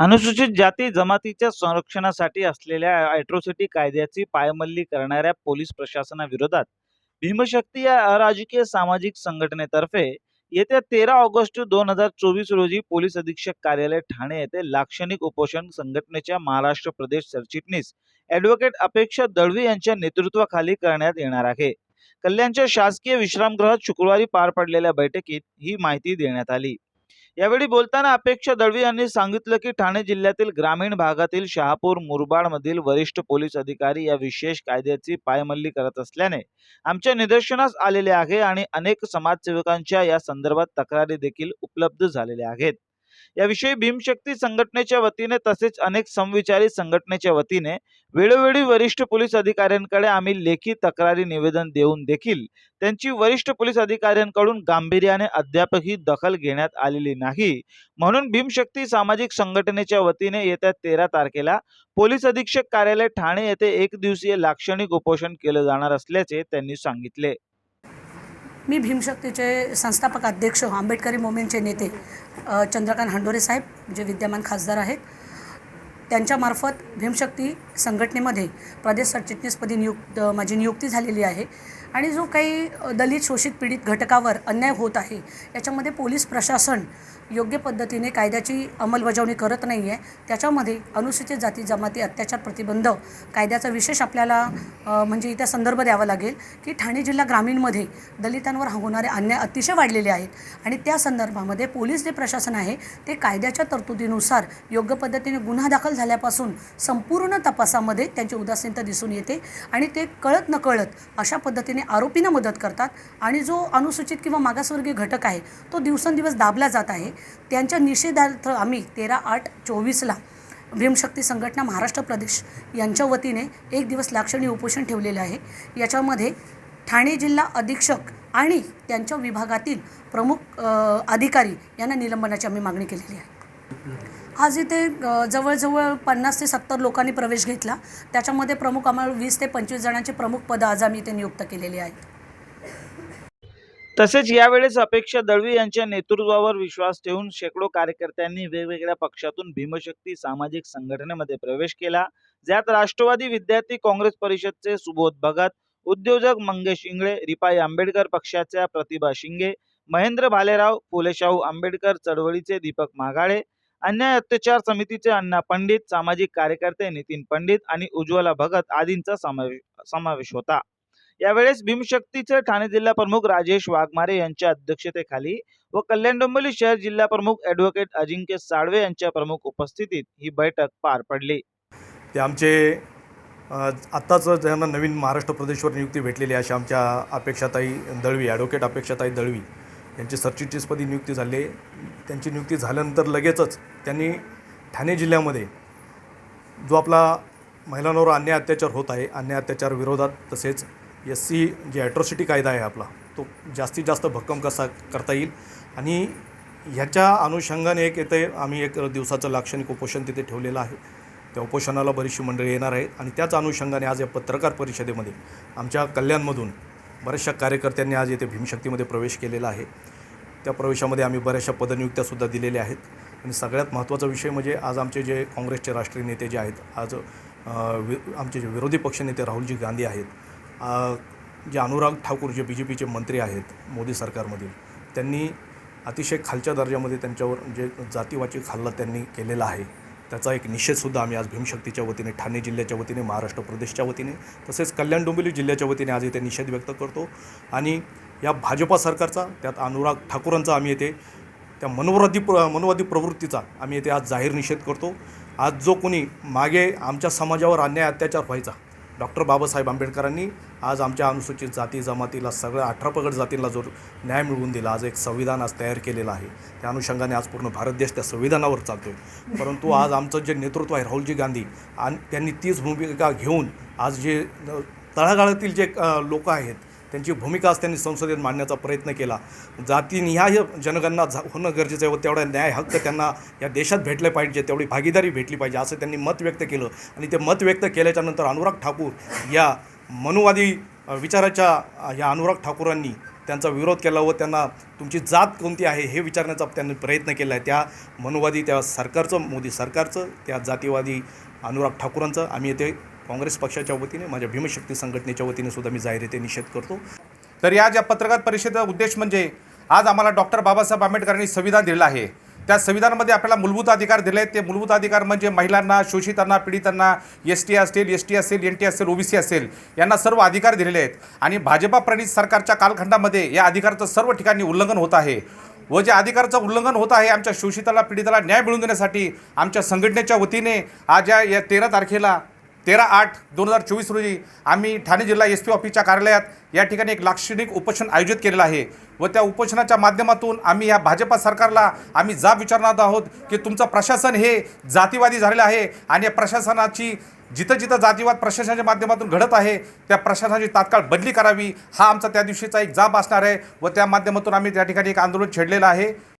अनुसूचित जाती जमातीच्या संरक्षणासाठी असलेल्या ॲट्रॉसिटी कायद्याची पायमल्ली करणाऱ्या पोलीस प्रशासनाविरोधात भीमशक्ती या अराजकीय सामाजिक संघटनेतर्फे येत्या तेरा ऑगस्ट दोन हजार चोवीस रोजी पोलीस अधीक्षक कार्यालय ठाणे येथे लाक्षणिक उपोषण संघटनेच्या महाराष्ट्र प्रदेश सरचिटणीस ॲडव्होकेट अपेक्षा दळवी यांच्या नेतृत्वाखाली करण्यात येणार आहे. कल्याणच्या शासकीय विश्रामगृहात शुक्रवारी पार पडलेल्या बैठकीत ही माहिती देण्यात आली. यावेळी बोलताना अपेक्षा दळवी यांनी सांगितलं की ठाणे जिल्ह्यातील ग्रामीण भागातील शहापूर मुरबाड मधील वरिष्ठ पोलीस अधिकारी या विशेष कायद्याची पायमल्ली करत असल्याने आमच्या निदर्शनास आलेले आहे आणि अनेक समाजसेवकांच्या या संदर्भात तक्रारी देखील उपलब्ध झालेल्या आहेत. याविषयी भीमशक्ती संघटनेच्या वतीने तसेच अनेक समविचारी संघटनेच्या वतीने वेळोवेळी वरिष्ठ पोलीस अधिकाऱ्यांकडे आम्ही लेखी तक्रारी निवेदन देऊन देखील त्यांची वरिष्ठ पोलीस अधिकाऱ्यांकडून गांभीर्याने अद्यापही दखल घेण्यात आलेली नाही. म्हणून भीमशक्ती सामाजिक संघटनेच्या वतीने येत्या तेरा तारखेला पोलीस अधीक्षक कार्यालय ठाणे येथे एक दिवसीय लाक्षणिक उपोषण केलं जाणार असल्याचे त्यांनी सांगितले. मी भीमशक्तीचे संस्थापक अध्यक्ष आंबेडकरी मुवमेंटचे नेते चंद्रकांत हांडोरे साहेब जे विद्यमान खासदार आहेत. त्यांच्यामार्फत भीमशक्ती संघटनेमध्ये प्रदेश सरचिटणीसपदी नियुक्त माझी नियुक्ती झालेली आहे. आणि जो काही दलित शोषित पीडित घटकावर अन्याय होत आहे याच्यामध्ये पोलीस प्रशासन योग्य पद्धतीने कायद्याची अंमलबजावणी करत नाही आहे त्याच्यामध्ये अनुसूचित जाती जमाती अत्याचार प्रतिबंध कायद्याचा विशेष आपल्याला म्हणजे इथे संदर्भ द्यावा लागेल की ठाणे जिल्हा ग्रामीणमध्ये दलितांवर होणारे अन्याय अतिशय वाढलेले आहेत. आणि त्या संदर्भामध्ये पोलीस जे प्रशासन आहे ते कायद्याच्या तरतुदीनुसार योग्य पद्धतीने गुन्हा दाखल झाल्यापासून संपूर्ण तपासामध्ये त्यांची उदासीनता दिसून येते आणि ते कळत नकळत अशा पद्धतीने आरोपींना मदत करतात आणि जो अनुसूचित किंवा मागासवर्गीय घटक आहे तो दिवसेंदिवस दाबला जात आहे. त्यांच्या निषेधार्थ आम्ही तेरा आठ चोवीसला भीमशक्ती संघटना महाराष्ट्र प्रदेश यांच्या वतीने एक दिवस लाक्षणीय उपोषण ठेवलेले आहे. याच्यामध्ये ठाणे जिल्हा अधीक्षक आणि त्यांच्या विभागातील प्रमुख अधिकारी यांना निलंबनाची आम्ही मागणी केलेली आहे. आज इथे जवळजवळ पन्नास ते सत्तर लोकांनी प्रवेश घेतला. त्याच्यामध्ये प्रमुख आम्हाला वीस ते पंचवीस जणांचे प्रमुख पदं आज आम्ही इथे नियुक्त केलेली आहेत. तसेच यावेळेस अपेक्षा दळवी यांच्या नेतृत्वावर विश्वास ठेवून शेकडो कार्यकर्त्यांनी वेगवेगळ्या पक्षातून भीमशक्ती सामाजिक संघटनेमध्ये प्रवेश केला ज्यात राष्ट्रवादी विद्यार्थी काँग्रेस परिषदचे सुबोध भगत उद्योजक मंगेश इंगळे रिपाई आंबेडकर पक्षाच्या प्रतिभा शिंगे महेंद्र भालेराव फुलेशाहू आंबेडकर चळवळीचे दीपक मागाळे अन्याय अत्याचार समितीचे अण्णा पंडित सामाजिक कार्यकर्ते नितीन पंडित आणि उज्ज्वला भगत आदींचा समावेश समावेश होता. यावेळेस भीमशक्तीचे ठाणे जिल्हा प्रमुख राजेश वाघमारे यांच्या अध्यक्षतेखाली व कल्याण डोंबिवली शहर जिल्हा प्रमुख ॲडव्होकेट अजिंक्य साळवे यांच्या प्रमुख उपस्थितीत ही बैठक पार पडली. ते आमचे आत्ताच ज्यांना नवीन महाराष्ट्र प्रदेशवर नियुक्ती भेटलेली अशा आमच्या अपेक्षाताई दळवी ॲडव्होकेट अपेक्षाताई दळवी यांची सरचिटणीसपदी नियुक्ती झाली. त्यांची नियुक्ती झाल्यानंतर लगेचच त्यांनी ठाणे जिल्ह्यामध्ये जो आपला महिलांवर अन्याय अत्याचार होत आहे अन्याय अत्याचार विरोधात तसेच एस सी जे ॲट्रॉसिटी कायदा आहे आपला तो जास्तीत जास्त भक्कम कसा करता येईल? आणि ह्याच्या अनुषंगाने एक येते आम्ही एक दिवसाचं लाक्षणिक उपोषण तिथे ठेवलेलं आहे. त्या उपोषणाला बरीचशी मंडळी येणार आहेत. आणि त्याच अनुषंगाने आज या पत्रकार परिषदेमध्ये आमच्या कल्याणमधून बऱ्याचशा कार्यकर्त्यांनी आज येथे भीमशक्तीमध्ये प्रवेश केलेला आहे. त्या प्रवेशामध्ये आम्ही बऱ्याचशा पदनियुक्त्यासुद्धा दिलेल्या आहेत. आणि सगळ्यात महत्त्वाचा विषय म्हणजे आज आमचे जे काँग्रेसचे राष्ट्रीय नेते जे आहेत आज वि आमचे जे विरोधी पक्षनेते राहुलजी गांधी आहेत जे अनुराग ठाकूर जे बी जे पीचे मंत्री आहेत मोदी सरकारमधील त्यांनी अतिशय खालच्या दर्जामध्ये त्यांच्यावर जे जातीवाचक हल्ला त्यांनी केलेला आहे. त्याचा एक निषेधसुद्धा आम्ही आज भीमशक्तीच्या वतीने ठाणे जिल्ह्याच्या वतीने महाराष्ट्र प्रदेशच्या वतीने तसेच कल्याण डोंबिवली जिल्ह्याच्या वतीने आज येथे निषेध व्यक्त करतो. आणि या भाजपा सरकारचा त्यात अनुराग ठाकूरांचा आम्ही येथे त्या मनोवादी प्र मनोवादी प्रवृत्तीचा आम्ही येथे आज जाहीर निषेध करतो. आज जो कोणी मागे आमच्या समाजावर अन्याय अत्याचार व्हायचा डॉक्टर बाबासाहेब आंबेडकरांनी आज आमच्या अनुसूचित जाती जमातीला सगळ्या अठरा पगड जातींना जो न्याय मिळवून दिला आज एक संविधान आज तयार केलेलं आहे. त्या अनुषंगाने आज पूर्ण भारत देश त्या संविधानावर चालतो आहे परंतु आज आमचं जे नेतृत्व आहे राहुलजी गांधी आणि त्यांनी तीच भूमिका घेऊन आज जे तळागाळातील जे लोक आहेत त्यांची भूमिका आज त्यांनी संसदेत मांडण्याचा प्रयत्न केला. जातीनिहाय जनगणना झा होणं गरजेचं आहे व तेवढा न्याय हक्क त्यांना या देशात भेटले पाहिजे तेवढी भागीदारी भेटली पाहिजे असं त्यांनी मत व्यक्त केलं. आणि ते मत व्यक्त केल्याच्यानंतर अनुराग ठाकूर या मनुवादी विचाराच्या या अनुराग ठाकूरांनी त्यांचा विरोध केला व त्यांना तुमची जात कोणती आहे हे विचारण्याचा त्यांनी प्रयत्न केला आहे. त्या मनुवादी त्या सरकारचं मोदी सरकारचं त्या जातीवादी अनुराग ठाकूरांचं. आम्ही येथे काँग्रेस पक्षाच्या वतीने माझ्या भीमशक्ती संघटनेच्या वतीने सुद्धा मी जाहीर निषेध करतो. तर या ज्या पत्रकार परिषदेचा उद्देश म्हणजे आज आम्हाला डॉक्टर बाबासाहेब आंबेडकरांनी संविधान दिलं आहे. त्या संविधानामध्ये आपल्याला मूलभूत अधिकार दिले आहेत. ते मूलभूत अधिकार म्हणजे महिलांना शोषितांना पीडितांना एस टी असेल एस टी असेल एन टी असेल ओबीसी असेल यांना सर्व अधिकार दिलेले आहेत. आणि भाजपा प्रणित सरकारच्या कालखंडामध्ये या अधिकाराचं सर्व ठिकाणी उल्लंघन होत आहे. व जे अधिकाराचं उल्लंघन होत आहे आमच्या शोषिताला पीडिताला न्याय मिळवून देण्यासाठी आमच्या संघटनेच्या वतीने आज या तेरा तारखेला तेरा आठ दोन हजार चोवीस रोजी आम्ही ठाणे जिल्हा एस पी ऑफिसच्या कार्यालयात या ठिकाणी एक लाक्षणिक उपोषण आयोजित केलेलं आहे व त्या उपोषणाच्या माध्यमातून आम्ही या भाजपा सरकारला आम्ही जाब विचारणार आहोत की तुमचं प्रशासन हे जातीवादी झालेलं आहे आणि या प्रशासनाची जिथं जिथं जातीवाद प्रशासनाच्या माध्यमातून घडत आहे त्या प्रशासनाची तात्काळ बदली करावी हा आमचा त्या दिवशीचा एक जाब असणार आहे व त्या माध्यमातून आम्ही त्या ठिकाणी एक आंदोलन छेडलेलं आहे.